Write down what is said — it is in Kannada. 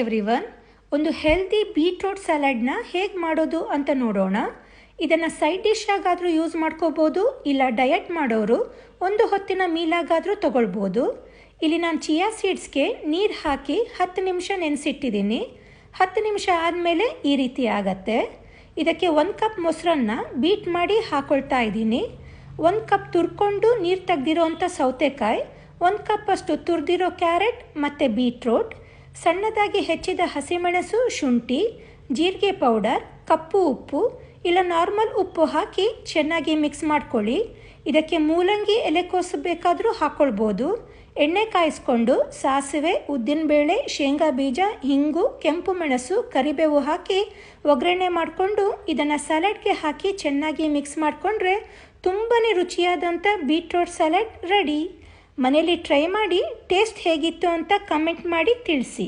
ಎವ್ರಿವನ್, ಒಂದು ಹೆಲ್ದಿ ಬೀಟ್ರೋಟ್ ಸ್ಯಾಲಡ್ನ ಹೇಗೆ ಮಾಡೋದು ಅಂತ ನೋಡೋಣ. ಇದನ್ನು ಸೈಡ್ ಡಿಶ್ ಆಗಾದರೂ ಯೂಸ್ ಮಾಡ್ಕೋಬೋದು, ಇಲ್ಲ ಡಯಟ್ ಮಾಡೋರು ಒಂದು ಹೊತ್ತಿನ ಮೀಲಾಗಾದರೂ ತೊಗೊಳ್ಬೋದು. ಇಲ್ಲಿ ನಾನು ಚಿಯಾ ಸೀಡ್ಸ್ಗೆ ನೀರು ಹಾಕಿ ಹತ್ತು ನಿಮಿಷ ನೆನೆಸಿಟ್ಟಿದ್ದೀನಿ ಹತ್ತು ನಿಮಿಷ ಆದಮೇಲೆ ಈ ರೀತಿ ಆಗತ್ತೆ. ಇದಕ್ಕೆ ಒಂದು ಕಪ್ ಮೊಸರನ್ನ ಬೀಟ್ ಮಾಡಿ ಹಾಕೊಳ್ತಾ ಇದ್ದೀನಿ. ಒಂದು ಕಪ್ ತುರ್ಕೊಂಡು ನೀರು ತೆಗ್ದಿರೋಂಥ ಸೌತೆಕಾಯಿ, ಒಂದು ಕಪ್ಪಷ್ಟು ತುರಿದಿರೋ ಕ್ಯಾರೆಟ್ ಮತ್ತು ಬೀಟ್ರೋಟ್ ಸಣ್ಣದಾಗಿ ಹೆಚ್ಚಿದ ಹಸಿಮೆಣಸು, ಶುಂಠಿ, ಜೀರಿಗೆ ಪೌಡರ್, ಕಪ್ಪು ಉಪ್ಪು, ಇಲ್ಲ ನಾರ್ಮಲ್ ಉಪ್ಪು ಹಾಕಿ ಚೆನ್ನಾಗಿ ಮಿಕ್ಸ್ ಮಾಡ್ಕೊಳ್ಳಿ. ಇದಕ್ಕೆ ಮೂಲಂಗಿ ಎಲೆಕೋಸು ಬೇಕಾದರೂ ಹಾಕ್ಕೊಳ್ಬೋದು ಎಣ್ಣೆ ಕಾಯಿಸ್ಕೊಂಡು ಸಾಸಿವೆ, ಉದ್ದಿನಬೇಳೆ, ಶೇಂಗಾ ಬೀಜ, ಹಿಂಗು, ಕೆಂಪು ಮೆಣಸು, ಕರಿಬೇವು ಹಾಕಿ ಒಗ್ಗರಣೆ ಮಾಡಿಕೊಂಡು ಇದನ್ನು ಸಲಾಡ್ಗೆ ಹಾಕಿ ಚೆನ್ನಾಗಿ ಮಿಕ್ಸ್ ಮಾಡಿಕೊಂಡ್ರೆ ತುಂಬಾ ರುಚಿಯಾದಂಥ ಬೀಟ್ರೋಟ್ ಸಲಾಡ್ ರೆಡಿ. ಮನೇಲಿ ಟ್ರೈ ಮಾಡಿ ಟೇಸ್ಟ್ ಹೇಗಿತ್ತು ಅಂತ ಕಮೆಂಟ್ ಮಾಡಿ ತಿಳಿಸಿ.